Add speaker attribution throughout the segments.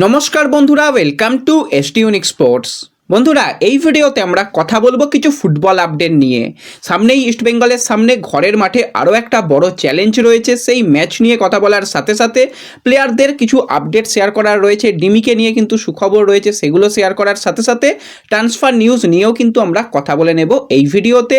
Speaker 1: নমস্কার বন্ধুরা welcome two এসটিউনিক sports বন্ধুরা, এই ভিডিওতে আমরা কথা বলব কিছু ফুটবল আপডেট নিয়ে। সামনেই ইস্টবেঙ্গলের সামনে ঘরের মাঠে আরও একটা বড় চ্যালেঞ্জ রয়েছে, সেই ম্যাচ নিয়ে কথা বলার সাথে সাথে প্লেয়ারদের কিছু আপডেট শেয়ার করার রয়েছে, ডিমিকে নিয়ে কিন্তু সুখবর রয়েছে, সেগুলো শেয়ার করার সাথে সাথে ট্রান্সফার নিউজ নিয়েও কিন্তু আমরা কথা বলে নেব এই ভিডিওতে।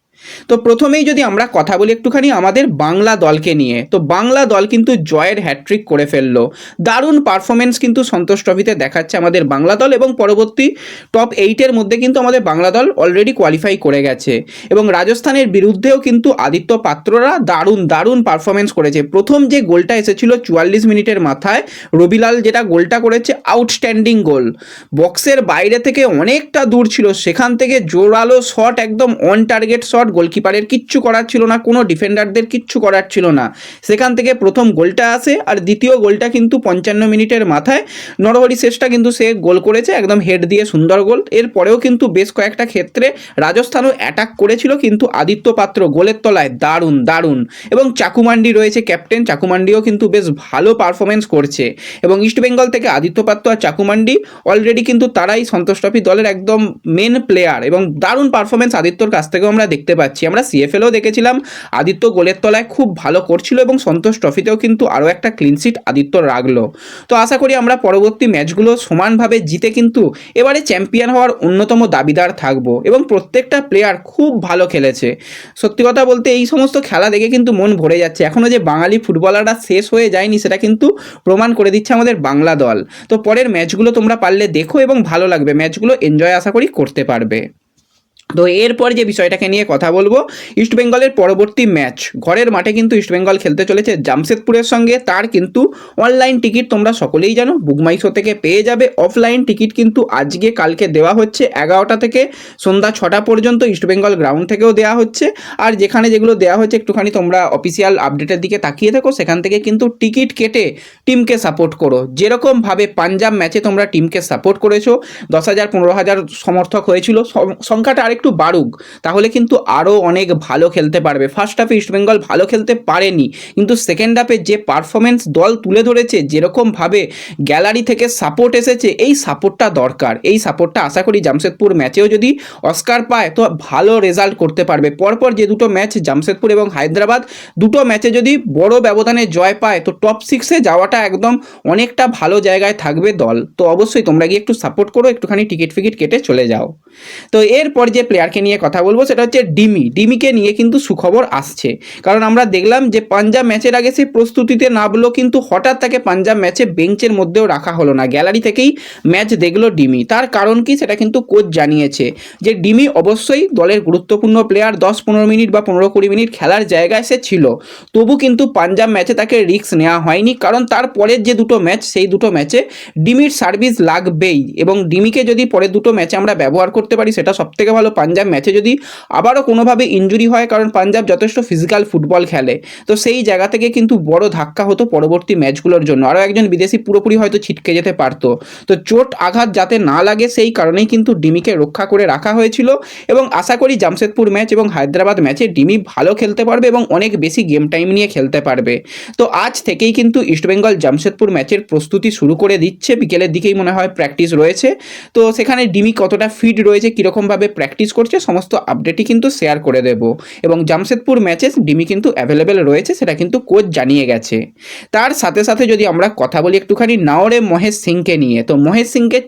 Speaker 1: তো প্রথমেই যদি আমরা কথা বলি একটুখানি আমাদের বাংলা দলকে নিয়ে, তো বাংলা দল কিন্তু জয়ের হ্যাট্রিক করে ফেলল। দারুণ পারফরমেন্স কিন্তু সন্তোষ ট্রফিতে দেখাচ্ছে আমাদের বাংলা দল এবং পরবর্তী টপ এইটের মধ্যে কিন্তু আমাদের বাংলা দল অলরেডি কোয়ালিফাই করে গেছে। এবং রাজস্থানের বিরুদ্ধেও কিন্তু আদিত্য পাত্ররা দারুণ দারুণ পারফরমেন্স করেছে। প্রথম যে গোলটা এসেছিল চুয়াল্লিশ মিনিটের মাথায়, রবিলাল যেটা গোলটা করেছে আউটস্ট্যান্ডিং গোল বক্সের বাইরে থেকে অনেকটা দূর ছিল, সেখান থেকে জোরালো শট একদম অন টার্গেট শট গোলকিপারের কিচ্ছু করার ছিল না, কোনো ডিফেন্ডারদের কিচ্ছু করার ছিল না। সেখান থেকে প্রথম গোলটা আসে আর দ্বিতীয় গোলটা কিন্তু পঞ্চান্ন মিনিটের মাথায়। নরহরি শেষটা কিন্তু সে গোল করেছে, একদম হেড দিয়ে সুন্দর গোল। এরপরেও কিন্তু বেশ কয়েকটা ক্ষেত্রে রাজস্থানও অ্যাটাক করেছিল, কিন্তু আদিত্য পাত্র গোলের তলায় দারুণ দারুণ। এবং চাকুমান্ডি রয়েছে ক্যাপ্টেন চাকুমান্ডিও কিন্তু বেশ ভালো পারফরমেন্স করছে। এবং ইস্টবেঙ্গল থেকে আদিত্য পাত্র আর চাকুমান্ডি অলরেডি কিন্তু তারাই সন্তোষ ট্রফি দলের একদম মেন প্লেয়ার এবং দারুণ পারফরমেন্স আদিত্যর কাছ থেকেও আমরা দেখতে পাচ্ছি। আমরা সিএফএলও দেখেছিলাম, আদিত্য গোলের তলায় খুব ভালো করছিল এবং সন্তোষ ট্রফিতেও কিন্তু আরও একটা ক্লিনশিট আদিত্য রাখল। তো আশা করি আমরা পরবর্তী ম্যাচগুলো সমানভাবে জিতে কিন্তু এবারে চ্যাম্পিয়ন হওয়ার অন্যতম দাবিদার থাকব এবং প্রত্যেকটা প্লেয়ার খুব ভালো খেলেছে। সত্যি কথা বলতে এই সমস্ত খেলা দেখে কিন্তু মন ভরে যাচ্ছে। এখনও যে বাঙালি ফুটবলাররা শেষ হয়ে যায়নি সেটা কিন্তু প্রমাণ করে দিচ্ছে আমাদের বাংলা দল। তো পরের ম্যাচগুলো তোমরা পারলে দেখো এবং ভালো লাগবে। ম্যাচগুলো এনজয় আশা করি করতে পারবে। তো এরপর যে বিষয়টাকে নিয়ে কথা বলব ইস্টবেঙ্গলের পরবর্তী ম্যাচ ঘরের মাঠে কিন্তু ইস্টবেঙ্গল খেলতে চলেছে জামশেদপুরের সঙ্গে। তার কিন্তু অনলাইন টিকিট তোমরা সকলেই জানো। বুকমাইশো থেকে পেয়ে যাবে। অফলাইন টিকিট কিন্তু আজকে কালকে দেওয়া হচ্ছে এগারোটা থেকে সন্ধ্যা ছটা পর্যন্ত ইস্টবেঙ্গল গ্রাউন্ড থেকেও দেওয়া হচ্ছে। আর যেখানে যেগুলো দেওয়া হচ্ছে একটুখানি তোমরা অফিসিয়াল আপডেটের দিকে তাকিয়ে থাকো। সেখান থেকে কিন্তু টিকিট কেটে টিমকে সাপোর্ট করো। যেরকমভাবে পাঞ্জাব ম্যাচে তোমরা টিমকে সাপোর্ট করেছ, দশ হাজার, পনেরো হাজার সমর্থক হয়েছিল। সংখ্যাটা সংখ্যাটা আরেকটু বাড়ুক, তাহলে কিন্তু আরও অনেক ভালো খেলতে পারবে। ফার্স্ট হাফে ইস্টবেঙ্গল ভালো খেলতে পারেনি, কিন্তু সেকেন্ড হাফে যে পারফরমেন্স দল তুলে ধরেছে, যেরকমভাবে গ্যালারি থেকে সাপোর্ট এসেছে, এই সাপোর্টটা দরকার। এই সাপোর্টটা আশা করি জামশেদপুর ম্যাচেও যদি অস্কার পায়, তো ভালো রেজাল্ট করতে পারবে। পরপর যে দুটো ম্যাচ জামশেদপুর এবং হায়দ্রাবাদ, দুটো ম্যাচে যদি বড় ব্যবধানে জয় পায়, তো টপ সিক্সে যাওয়াটা একদম অনেকটা ভালো জায়গায় থাকবে দল। তো অবশ্যই তোমরা গিয়ে একটু সাপোর্ট করো, একটুখানি টিকিট ফিকিট কেটে চলে যাও। তো এরপর যে প্লেয়ারকে নিয়ে কথা বলব, সেটা হচ্ছে ডিমি। ডিমিকে নিয়ে কিন্তু সুখবর আসছে। কারণ আমরা দেখলাম যে পাঞ্জাব ম্যাচের আগে সে প্রস্তুতিতে নামলো কিন্তু হঠাৎ তাকে পাঞ্জাব ম্যাচে বেঞ্চের মধ্যেও রাখা হলো না। গ্যালারি থেকেই ম্যাচ দেখল ডিমি। তার কারণ কি সেটা কিন্তু কোচ জানিয়েছে যে ডিমি অবশ্যই দলের গুরুত্বপূর্ণ প্লেয়ার দশ পনেরো মিনিট বা পনেরো কুড়ি মিনিট খেলার জায়গায় সে ছিল। তবু কিন্তু পাঞ্জাব ম্যাচে তাকে রিস্ক নেওয়া হয়নি, কারণ তার পরের যে দুটো ম্যাচ, সেই দুটো ম্যাচে ডিমির সার্ভিস লাগবেই। এবং ডিমিকে যদি পরের দুটো ম্যাচে আমরা ব্যবহার করতে পারি, সেটা সবথেকে ভালো পাঞ্জাব ম্যাচে যদি আবারও কোনোভাবে ইঞ্জুরি হয়, কারণ পাঞ্জাব যথেষ্ট ফিজিক্যাল ফুটবল খেলে। তো সেই জায়গা থেকে কিন্তু বড় ধাক্কা হতো পরবর্তী ম্যাচগুলোর জন্য। আরও একজন বিদেশি পুরোপুরি হয়তো ছিটকে যেতে পারতো। তো চোট আঘাত যাতে না লাগে, সেই কারণেই কিন্তু ডিমিকে রক্ষা করে রাখা হয়েছিল। এবং আশা করি জামশেদপুর ম্যাচ এবং হায়দ্রাবাদ ম্যাচে ডিমি ভালো খেলতে পারবে এবং অনেক বেশি গেম টাইম নিয়ে খেলতে পারবে। তো আজ থেকেই কিন্তু ইস্টবেঙ্গল জামশেদপুর ম্যাচের প্রস্তুতি শুরু করে দিচ্ছে। বিকেলের দিকেই মনে হয় প্র্যাকটিস রয়েছে। তো সেখানে ডিমি কতটা ফিট রয়েছে, কীরকমভাবে প্র্যাকটিস করছে, সমস্ত আপডেটই কিন্তু শেয়ার করে দেব। এবং জামশেদপুর ম্যাচে ডিমি কিন্তু অ্যাভেলেবেল রয়েছে, সেটা কিন্তু কোচ জানিয়ে গেছে। তার সাথে সাথে যদি আমরা কথা বলি একটুখানি নাওরে মহেশ সিংকে নিয়ে, তো মহেশ সিংকে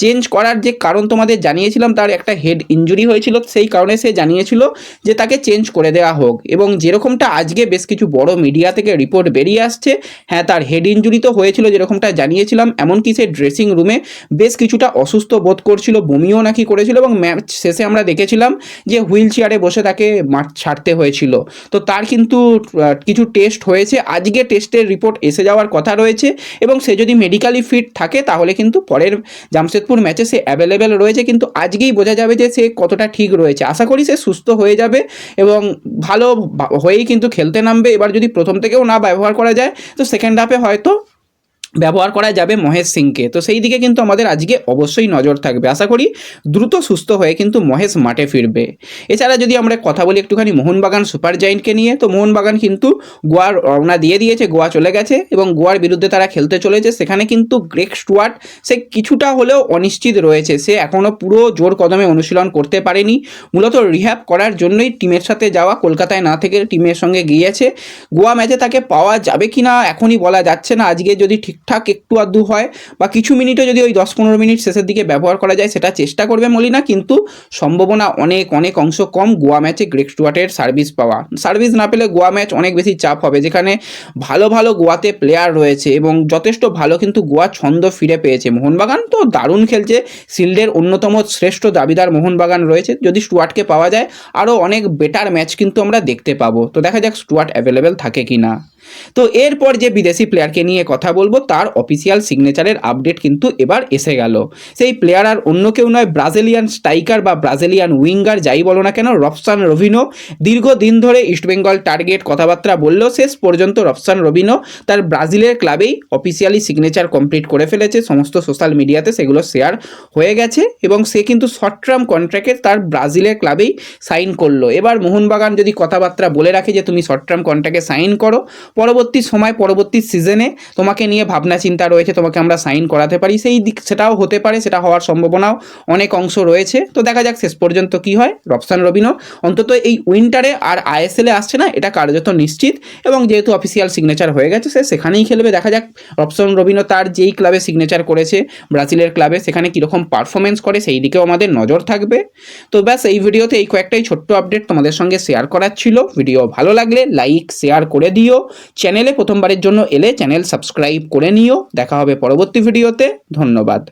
Speaker 1: চেঞ্জ করার যে কারণ তোমাদের জানিয়েছিলাম, তার একটা হেড ইঞ্জুরি হয়েছিল, সেই কারণে সে জানিয়েছিল যে তাকে চেঞ্জ করে দেওয়া হোক। এবং যেরকমটা আজকে বেশ কিছু বড় মিডিয়া থেকে রিপোর্ট বেরিয়ে আসছে হ্যাঁ তার হেড ইঞ্জুরি তো হয়েছিল যেরকমটা জানিয়েছিলাম, এমনকি সে ড্রেসিং রুমে বেশ কিছুটা অসুস্থ বোধ করছিল, বমিও নাকি করেছিল, এবং ম্যাচ শেষে আমরা দেখেছিলাম যে হুইল চেয়ারে বসে তাকে মাঠ ছাড়তে হয়েছিল। তো তার কিন্তু কিছু টেস্ট হয়েছে। আজকে টেস্টের রিপোর্ট এসে যাওয়ার কথা রয়েছে এবং সে যদি মেডিকেলি ফিট থাকে তাহলে কিন্তু পরের জামশেদপুর ম্যাচে সে অ্যাভেলেবেল রয়েছে। কিন্তু আজকেই বোঝা যাবে যে সে কতটা ঠিক রয়েছে। আশা করি সে সুস্থ হয়ে যাবে এবং ভালো হয়েই কিন্তু খেলতে নামবে। এবার যদি প্রথম থেকেও না ব্যবহার করা যায়, তো সেকেন্ড হাফে হয়তো ব্যবহার করা যাবে মহেশ সিংকে। তো সেই দিকে কিন্তু আমাদের আজকে অবশ্যই নজর থাকবে। আশা করি দ্রুত সুস্থ হয়ে কিন্তু মহেশ মাঠে ফিরবে। এছাড়া যদি আমরা কথা বলি একটুখানি মোহনবাগান সুপার জায়েন্টকে নিয়ে, তো মোহনবাগান কিন্তু গোয়ার রওনা দিয়ে দিয়েছে, গোয়া চলে গেছে এবং গোয়ার বিরুদ্ধে তারা খেলতে চলেছে। সেখানে কিন্তু গ্রেক স্টুয়ার্ট, সে কিছুটা হলেও অনিশ্চিত রয়েছে। সে এখনও পুরো জোর কদমে অনুশীলন করতে পারেনি। মূলত রিহ্যাব করার জন্যই টিমের সাথে যাওয়া কলকাতায় না থেকে টিমের সঙ্গে গিয়েছে। গোয়া ম্যাচে তাকে পাওয়া যাবে কি না এখনই বলা যাচ্ছে না। আজকে যদি ঠিকঠাক একটু আধটু হয় বা কিছু মিনিটও যদি ওই দশ পনেরো মিনিট শেষের দিকে ব্যবহার করা যায়, সেটা চেষ্টা করবে মলিনা। কিন্তু সম্ভাবনা অনেক অনেক অংশ কম গোয়া ম্যাচে গ্রেক স্টুয়ার্টের সার্ভিস পাওয়া। সার্ভিস না পেলে গোয়া ম্যাচ অনেক বেশি চাপ হবে, যেখানে ভালো ভালো গোয়াতে প্লেয়ার রয়েছে এবং যথেষ্ট ভালো কিন্তু গোয়া ছন্দ ফিরে পেয়েছে। মোহনবাগান তো দারুণ খেলছে, শিল্ডের অন্যতম শ্রেষ্ঠ দাবিদার মোহনবাগান রয়েছে। যদি স্টুয়ার্টকে পাওয়া যায় আরও অনেক বেটার ম্যাচ কিন্তু আমরা দেখতে পাবো। তো দেখা যাক স্টুয়ার্ট অ্যাভেলেবেল থাকে কি না তো এরপর যে বিদেশি প্লেয়ারকে নিয়ে কথা বলব, তার অফিসিয়াল সিগনেচারের আপডেট কিন্তু এবার এসে গেল। সেই প্লেয়ার আর অন্য কেউ নয় ব্রাজিলিয়ান স্ট্রাইকার বা ব্রাজিলিয়ান উইঙ্গার যাই বলো না কেন রফসান রবিনো দীর্ঘদিন ধরে ইস্টবেঙ্গল টার্গেট কথাবার্তা বলল। শেষ পর্যন্ত রফসান রবিনো তার ব্রাজিলের ক্লাবেই অফিসিয়ালি সিগনেচার কমপ্লিট করে ফেলেছে। সমস্ত সোশ্যাল মিডিয়াতে সেগুলো শেয়ার হয়ে গেছে এবং সে কিন্তু শর্ট টার্ম কন্ট্রাক্টে তার ব্রাজিলের ক্লাবেই সাইন করল। এবার মোহনবাগান যদি কথাবার্তা বলে রাখে যে, তুমি শর্ট টার্ম কন্ট্রাক্টে সাইন করো পরবর্তী সময়, পরবর্তী সিজনে তোমাকে নিয়ে ভাবনা চিন্তা রয়েছে, তোমাকে আমরা সাইন করাতে পারি। সেই দিক সেটাও হতে পারে, সেটা হওয়ার সম্ভাবনাও অনেক অংশ রয়েছে। তো দেখা যাক শেষ পর্যন্ত কি হয়। রফসান রবিনো অন্তত এই উইন্টারে আর আইএসএলে আসছে না, এটা কার্যত নিশ্চিত। এবং যেহেতু অফিসিয়াল সিগনেচার হয়ে গেছে, সে সেখানেই খেলবে। দেখা যাক রফসান রবিনো তার যেই ক্লাবে সিগনেচার করেছে, ব্রাজিলের ক্লাবে সেখানে কীরকম পারফরমেন্স করে, সেই দিকেও আমাদের নজর থাকবে। তো ব্যাস, এই ভিডিওতে এই কয়েকটাই ছোট্ট আপডেট তোমাদের সঙ্গে শেয়ার করার ছিল। ভিডিও ভালো লাগলে লাইক শেয়ার করে দিও। চ্যানেলে প্রথমবারের জন্য এলে চ্যানেল সাবস্ক্রাইব করে নিও। দেখা হবে পরবর্তী ভিডিওতে ধন্যবাদ।